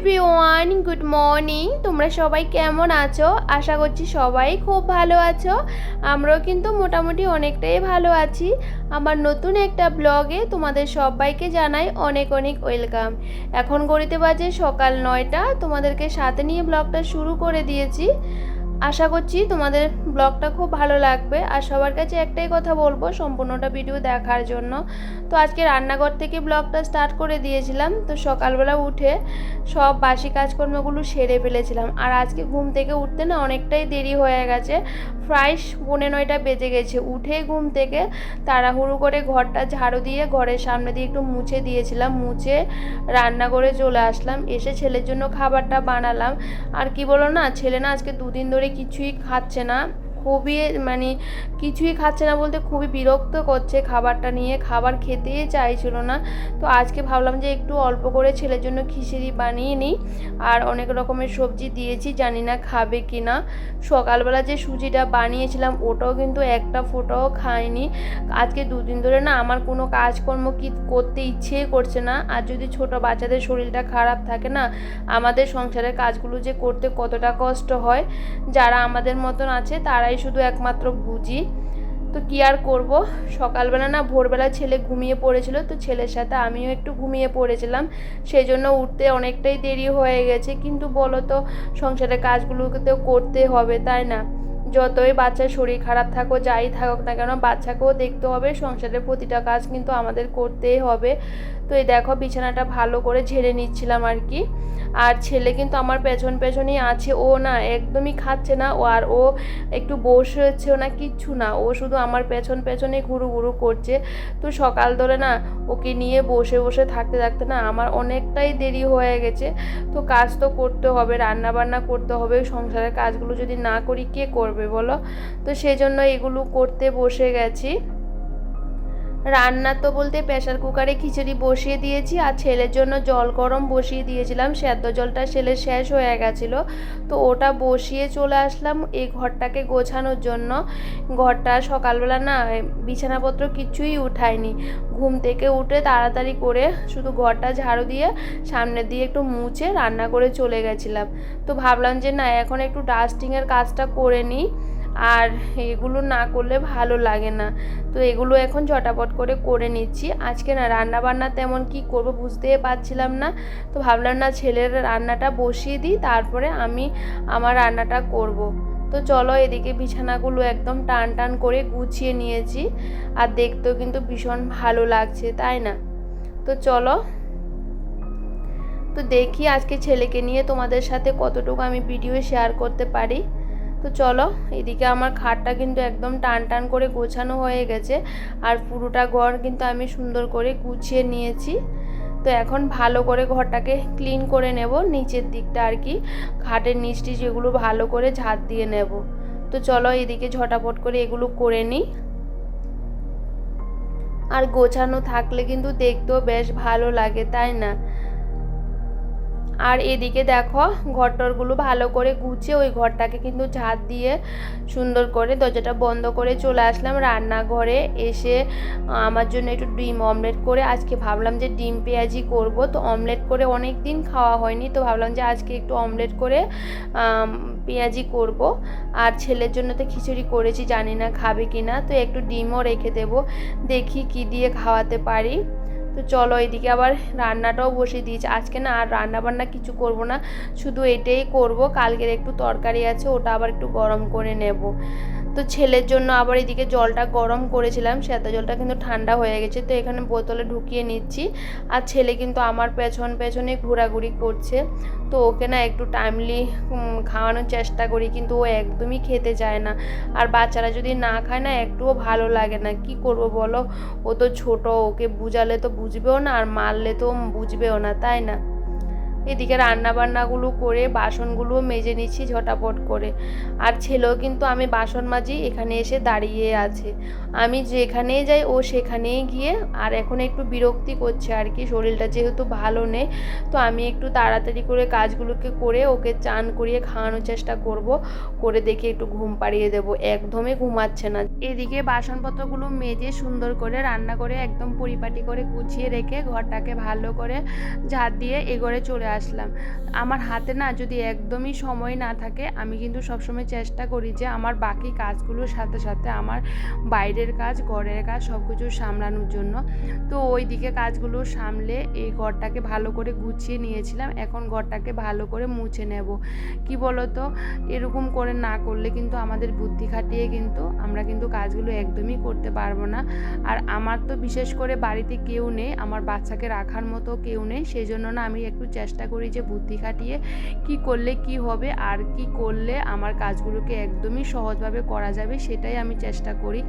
Good morning তোমরা সবাই কেমন আছো? আশা করছি সবাই খুব ভালো আছো। আমরাও কিন্তু মোটামুটি অনেকটাই ভালো আছি। আমার নতুন একটা ব্লগে তোমাদের সবাইকে জানাই অনেক অনেক ওয়েলকাম। এখন গড়িতে বাজে সকাল নয়টা। তোমাদেরকে সাথে নিয়ে ব্লগটা শুরু করে দিয়েছি। আশা করছি তোমাদের ব্লগটা খুব ভালো লাগবে আর সবার কাছে একটাই কথা বলব, সম্পূর্ণটা ভিডিও দেখার জন্য। তো আজকে রান্নাঘর থেকে ব্লগটা স্টার্ট করে দিয়েছিলাম, তো সকালবেলা উঠে সব বাসি কাজকর্মগুলো সেরে ফেলেছিলাম। আর আজকে ঘুম থেকে উঠতে না অনেকটাই দেরি হয়ে গেছে, প্রায় পৌনে নয়টা বেজে গেছে। উঠে ঘুম থেকে তাড়াহুড়ো করে ঘরটা ঝাড়ু দিয়ে ঘরের সামনে দিয়ে একটু মুছে দিয়েছিলাম, মুছে রান্না করে চলে আসলাম। এসে ছেলের জন্য খাবারটা বানালাম। আর কি বলো না, ছেলে না আজকে দুদিন ধরে কিছুই খাচ্ছে না। খুবই মানে কিছুই খাচ্ছে না বলতে খুবই বিরক্ত করছে খাবারটা নিয়ে। খাবার খেতেই চাইছিল না। তো আজকে ভাবলাম যে একটু অল্প করে ছেলের জন্য খিচুড়ি বানিয়ে নিই। আর অনেক রকমের সবজি দিয়েছি, জানি না খাবে কি না সকালবেলা যে সুজিটা বানিয়েছিলাম, ওটাও কিন্তু একটা ফোটাও খায়নি আজকে দুদিন ধরে না আমার কোনো কাজকর্ম কি করতে ইচ্ছে করছে না। আর যদি ছোট বাচ্চাদের শরীরটা খারাপ থাকে না, আমাদের সংসারের কাজগুলো যে করতে কতটা কষ্ট হয়, যারা আমাদের মতন আছে তারাই শুধু একমাত্র বুঝি। তো কি আর করব? সকালবেলা না ভোরবেলা ছেলে ঘুমিয়ে পড়েছিল, তো ছেলের সাথে আমিও একটু ঘুমিয়ে পড়েছিলাম। সেই জন্য উঠতে অনেকটাই দেরি হয়ে গেছে, কিন্তু বলো তো সংসারের কাজগুলোকে তো করতে হবে, তাই না? যতই বাচ্চার শরীর খারাপ থাকো যাই থাকুক না কেন, বাচ্চাকেও দেখতে হবে। সংসারের প্রতিটা কাজ কিন্তু আমাদের করতেই হবে। তো এই দেখো, বিছানাটা ভালো করে ঝেড়ে নিচ্ছিলাম আর কি। আর ছেলে কিন্তু আমার পেছন পেছনই আছে। ও না, একদমই খাচ্ছে না। ও আর ও একটু বসে বসেছেও না, কিচ্ছু না। ও শুধু আমার পেছন পেছনে ঘুরু ঘুরু করছে। তো সকাল ধরে না, ওকে নিয়ে বসে বসে থাকতে থাকতে না, আমার অনেকটাই দেরি হয়ে গেছে। তো কাজ তো করতে হবে রান্না বান্না করতে হবে। সংসারের কাজগুলো যদি না করি, কে করবে? বলো? তো সেই জন্য এগুলো করতে বসে গেছি। রান্না তো বলতে প্রেশার কুকারে খিচুড়ি বসিয়ে দিয়েছি আর ছেলের জন্য জল গরম বসিয়ে দিয়েছিলাম। সেদ্ধ জলটা ছেলের শেষ হয়ে গেছিল। তো ওটা বসিয়ে চলে আসলাম এই ঘরটাকে গোছানোর জন্য। ঘরটা সকালবেলা না বিছানাপত্র কিছুই উঠায়নি। ঘুম থেকে উঠে তাড়াতাড়ি করে শুধু ঘরটা ঝাড়ু দিয়ে সামনে দিয়ে একটু মুছে রান্না করে চলে গেছিলাম। তো ভাবলাম যে না, এখন একটু ডাস্টিংয়ের কাজটা করে নিই। আর এগুলো না করলে ভালো লাগে না। তো এগুলো এখন ঝটাপট করে করে নিচ্ছি। আজকে না রান্না বান্না তেমন কি করব বুঝতেই পারছিলাম না। তো ভাবলাম না ছেলের রান্নাটা বসিয়ে দিই, তারপরে আমি আমার রান্নাটা করব। তো চলো এদিকে বিছানাগুলো একদম টান টান করে গুছিয়ে নিয়েছি। আর দেখতেও কিন্তু ভীষণ ভালো লাগছে, তাই না? তো চলো। তো দেখি আজকে ছেলেকে নিয়ে তোমাদের সাথে কতটুকু আমি ভিডিও শেয়ার করতে পারি। তো চলো, এদিকে আমার খাটটা কিন্তু একদম টান টান করে গোছানো হয়ে গেছে আর পুরোটা ঘর কিন্তু আমি সুন্দর করে গুছিয়ে নিয়েছি। তো এখন ভালো করে ঘরটাকে ক্লিন করে নেব, নিচের দিকটা আর কি। খাটের নিচটি যেগুলো ভালো করে ঝাড় দিয়ে নেব। তো চলো এদিকে ঝটাপট করে এগুলো করে নিই। আর গোছানো থাকলে কিন্তু দেখতেও বেশ ভালো লাগে, তাই না? আর এদিকে দেখো ঘরটরগুলো ভালো করে গুছিয়ে ওই ঘরটাকে কিন্তু ঝাঁট দিয়ে সুন্দর করে দরজাটা বন্ধ করে চলে আসলাম রান্নাঘরে এসে আমার জন্য একটু ডিম অমলেট করে আজকে ভাবলাম যে ডিম পেঁয়াজি করব। তো অমলেট করে অনেক দিন খাওয়া হয়নি, তো ভাবলাম যে আজকে একটু অমলেট করে পেঁয়াজি করব। আর ছেলের জন্য তো খিচুড়ি করেছি, জানি না খাবে কি না তো একটু ডিমও রেখে দেবো, দেখি কি দিয়ে খাওয়াতে পারি। তো চলো এদিকে আবার রান্নাটাও বসিয়ে দিয়েছি। আজকে না আর রান্না বান্না কিছু করব না, শুধু এটাই করব। কালকের একটু তরকারি আছে, ওটা আবার একটু গরম করে নেব। তো ছেলের জন্য আবার এদিকে জলটা গরম করেছিলাম সেদ্ধ জলটা কিন্তু ঠান্ডা হয়ে গেছে, তো এখানে বোতলে ঢুকিয়ে নিচ্ছি। আর ছেলে কিন্তু আমার পেছন পেছনে ঘোরাঘুরি করছে, তো ওকে না একটু টাইমলি খাওয়ানোর চেষ্টা করি, কিন্তু ও একদমই খেতে চায় না। আর বাচ্চারা যদি না খায় না, একটুও ভালো লাগে না, কি করব বলো? ও তো ছোট, ওকে বুঝালে তো বুঝবেও না, আর মারলে তো বুঝবেও না, তাই না? এদিকে রান্না বান্নাগুলো করে বাসনগুলো মেজে নিচ্ছি ঝটাপট করে। আর ছেলেও কিন্তু আমি বাসন মাজি, এখানে এসে দাঁড়িয়ে আছে। আমি যেখানেই যাই, ও সেখানেই গিয়ে আর এখন একটু বিরক্তি করছে আর কি, শরীরটা যেহেতু ভালো নেই, তো আমি একটু তাড়াতাড়ি করে কাজগুলোকে করে ওকে চান করিয়ে খাওয়ানোর চেষ্টা করব, করে দেখে একটু ঘুম পাড়িয়ে দেব। একদমই ঘুমাচ্ছে না। এদিকে বাসনপত্রগুলো মেজে সুন্দর করে রান্না করে একদম পরিপাটি করে গুছিয়ে রেখে ঘরটাকে ভালো করে ঝাড় দিয়ে এগোরে চলে আসলাম। আমার হাতে না যদি একদমই সময় না থাকে, আমি কিন্তু সবসময় চেষ্টা করি যে আমার বাকি কাজগুলোর সাথে সাথে আমার বাইরের কাজ, ঘরের কাজ সব কিছু সামলানোর জন্য। তো ওই দিকে কাজগুলো সামলে এই ঘরটাকে ভালো করে গুছিয়ে নিয়েছিলাম। এখন ঘরটাকে ভালো করে মুছে নেব। কি বলো তো এরকম করে না করলে কিন্তু আমাদের বুদ্ধি খাটিয়ে কিন্তু আমরা কিন্তু কাজগুলো একদমই করতে পারব না। আর আমার তো বিশেষ করে বাড়িতে কেউ নেই, আমার বাচ্চাকে রাখার মতো কেউ নেই সেই জন্য না আমি একটু চেষ্টা করি যে বুদ্ধি খাটিয়ে কি করলে কি হবে আর কি করলে আমার কাজগুলোকে একদমই সহজভাবে করা যাবে সেটাই আমি চেষ্টা করি।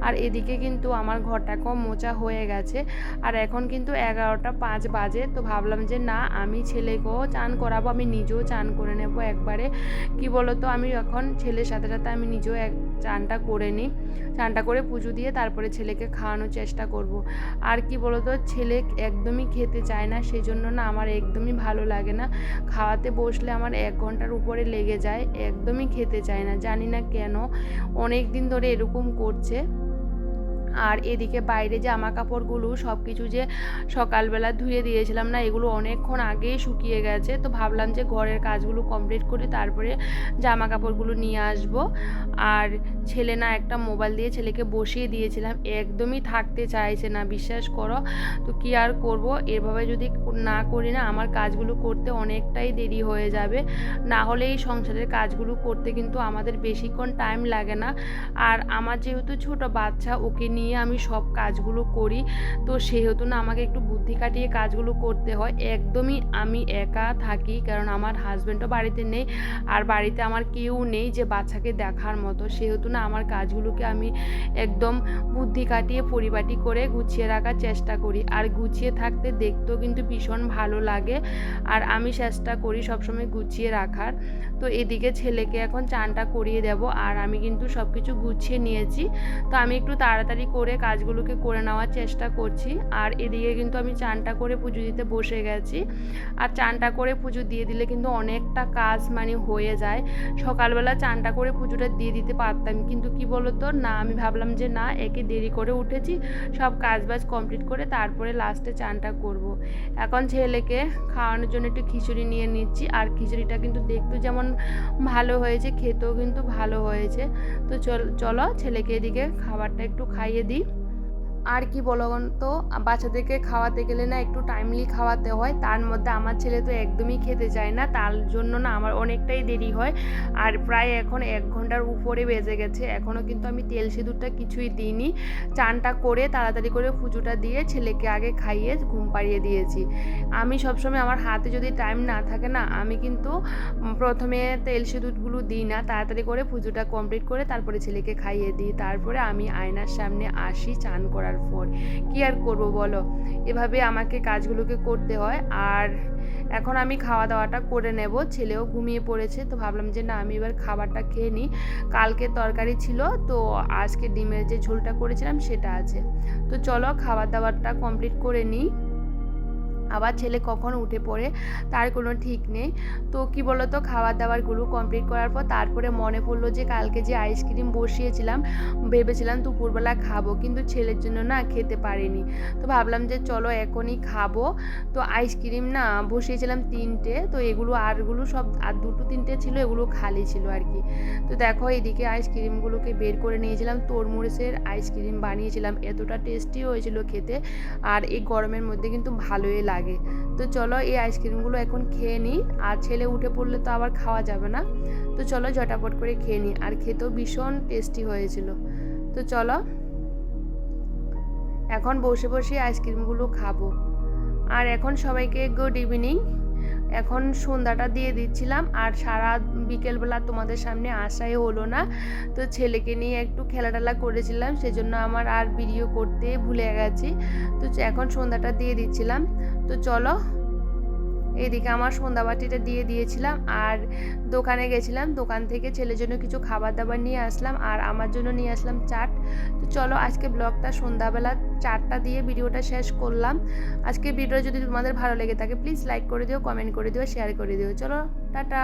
আর এদিকে কিন্তু আমার ঘরটা কম মোচা হয়ে গেছে। আর এখন কিন্তু এগারোটা পাঁচ বাজে, তো ভাবলাম যে না, আমি ছেলেকেও চান করাবো, আমি নিজেও চান করে নেব একবারে। কি বলতো, আমি এখন ছেলের সাথে সাথে আমি নিজেও এক চানটা করে নিই। চানটা করে পুজো দিয়ে তারপরে ছেলেকে খাওয়ানোর চেষ্টা করব। আর কি বলতো, ছেলে একদমই খেতে চায় না সেই জন্য না আমার একদমই ভালো লাগে না। খাওয়াতে বসলে আমার এক ঘণ্টার উপরে লেগে যায়, একদমই খেতে চায় না, জানি না কেন। অনেক দিন ধরে এরকম করছে। আর এদিকে বাইরে জামা কাপড়গুলো সব কিছু যে সকালবেলা ধুয়ে দিয়েছিলাম না, এগুলো অনেকক্ষণ আগেই শুকিয়ে গেছে। তো ভাবলাম যে ঘরের কাজগুলো কমপ্লিট করে তারপরে জামা কাপড়গুলো নিয়ে আসব। আর ছেলে না একটা মোবাইল দিয়ে ছেলেকে বসিয়ে দিয়েছিলাম। একদমই থাকতে চাইছে না, বিশ্বাস করো। তো কি আর করব? এভাবে যদি না করি না, আমার কাজগুলো করতে অনেকটাই দেরি হয়ে যাবে। না হলে এই সংসারের কাজগুলো করতে কিন্তু আমাদের বেশিক্ষণ টাইম লাগে না। আর আমার যেহেতু ছোট বাচ্চা, ওকে নিয়ে নিয়ে আমি সব কাজগুলো করি। তো সেহেতু না আমাকে একটু বুদ্ধি কাটিয়ে কাজগুলো করতে হয়। একদমই আমি একা থাকি, কারণ আমার হাজব্যান্ডও বাড়িতে নেই। আর বাড়িতে আমার কেউ নেই যে বাচ্চাকে দেখার মতো। সেহেতু না আমার কাজগুলোকে আমি একদম বুদ্ধি কাটিয়ে পরিপাটি করে গুছিয়ে রাখার চেষ্টা করি। আর গুছিয়ে থাকতে দেখতেও কিন্তু ভীষণ ভালো লাগে। আর আমি চেষ্টা করি সবসময় গুছিয়ে রাখার। তো এদিকে ছেলেকে এখন চানটা করিয়ে দেব। আর আমি কিন্তু সব কিছু গুছিয়ে নিয়েছি। তো আমি একটু তাড়াতাড়ি করে কাজগুলোকে করে নেওয়ার চেষ্টা করছি। আর এদিকে কিন্তু আমি চানটা করে পুজো দিতে বসে গেছি। আর চানটা করে পুজো দিয়ে দিলে কিন্তু অনেকটা কাজ মানে হয়ে যায়। সকালবেলা চানটা করে পুজোটা দিয়ে দিতে পারতাম। কিন্তু কি বলতো? না, আমি ভাবলাম যে না, একে দেরি করে উঠেছি। সব কাজ বাজ কমপ্লিট করে তারপরে লাস্টে চানটা করব। এখন ছেলেকে খাওয়ানোর জন্য একটু খিচুড়ি নিয়ে নিচ্ছি। আর খিচুড়িটা কিন্তু দেখতে যেমন ভালো হয়েছে, খেতেও কিন্তু ভালো হয়েছে। তো চল, চলো ছেলেকে এদিকে খাবারটা একটু খাইয়ে দিই আর কি বলো তো বাচ্চাদেরকে খাওয়াতে গেলে না একটু টাইমলি খাওয়াতে হয়। তার মধ্যে আমার ছেলে তো একদমই খেতে চায় না। তার জন্য না আমার অনেকটাই দেরি হয়। আর প্রায় এখন এক ঘণ্টার উপরে বেজে গেছে। এখনও কিন্তু আমি তেল সিঁদুরটা কিছুই দিইনি। চানটা করে তাড়াতাড়ি করে পুজোটা দিয়ে ছেলেকে আগে খাইয়ে ঘুম পাড়িয়ে দিয়েছি। আমি সবসময় আমার হাতে যদি টাইম না থাকে না, আমি কিন্তু প্রথমে তেল সিঁদুরগুলো দিই না। তাড়াতাড়ি করে পুজোটা কমপ্লিট করে তারপরে ছেলেকে খাইয়ে দিই। তারপরে আমি আয়নার সামনে আসি, চান করার পর কী আর করব বলো? এভাবে আমাকে কাজগুলোকে করতে হয়। আর এখন আমি খাওয়া দাওয়াটা করে নেব। ছেলেও ঘুমিয়ে পড়েছে, তো ভাবলাম যে না, আমি এবার খাবারটা খেয়ে নিই। কালকে তরকারি ছিল, তো আজকে ডিমের যে ঝোলটা করেছিলাম সেটা আছে। তো চলো খাবার দাবারটা কমপ্লিট করে নিই। আবার ছেলে কখন উঠে পড়ে তার কোনো ঠিক নেই। তো কি বলতো খাবার দাবারগুলো কমপ্লিট করার পর তারপরে মনে পড়ল যে কালকে যে আইসক্রিম বসিয়েছিলাম, ভেবেছিলাম দুপুরবেলা খাব কিন্তু ছেলের জন্য না খেতে পারিনি। তো ভাবলাম যে চলো এখনই খাব। তো আইসক্রিম না বসিয়েছিলাম তিনটে, তো এগুলো আরগুলো সব আর দুটো তিনটে ছিল, এগুলো খালি ছিল আর কি। তো দেখো এদিকে আইসক্রিমগুলোকে বের করে নিয়েছিলাম, তরমুজের আইসক্রিম বানিয়েছিলাম, এতটা টেস্টি হয়েছিল খেতে। আর এই গরমের মধ্যে কিন্তু ভালোই লাগে। লাগে। তো চলো এই আইসক্রিমগুলো এখন খেয়ে নিই। আর ছেলে উঠে পড়লে তো আবার খাওয়া যাবে না। তো চলো ঝটাপট করে খেয়ে নিই। আর খেতেও ভীষণ টেস্টি হয়েছিল। তো চলো, এখন বসে বসে আইসক্রিমগুলো খাব। আর এখন সবাইকে গুড ইভিনিং এখন সন্ধ্যাটা দিয়ে দিচ্ছিলাম। আর সারা বিকেলবেলা তোমাদের সামনে আসাই হলো না। তো ছেলেকে নিয়ে একটু খেলা টেলা করেছিলাম। সেজন্য আমার আর ভিডিও করতে ভুলে গেছি। তো এখন সন্ধ্যাটা দিয়ে দিচ্ছিলাম। তো চলো, এদিকে আমার সন্ধ্যাবাটিটা দিয়ে দিয়েছিলাম আর দোকানে গেছিলাম। দোকান থেকে ছেলের জন্য কিছু খাবার দাবার নিয়ে আসলাম আর আমার জন্য নিয়ে আসলাম চাট। তো চলো, আজকে ব্লগটা সন্ধ্যাবেলা চারটা দিয়ে ভিডিওটা শেষ করলাম। আজকে ভিডিও যদি তোমাদের ভালো লেগে থাকে প্লিজ লাইক করে দিও কমেন্ট করে দিও শেয়ার করে দিও। চলো, টাটা।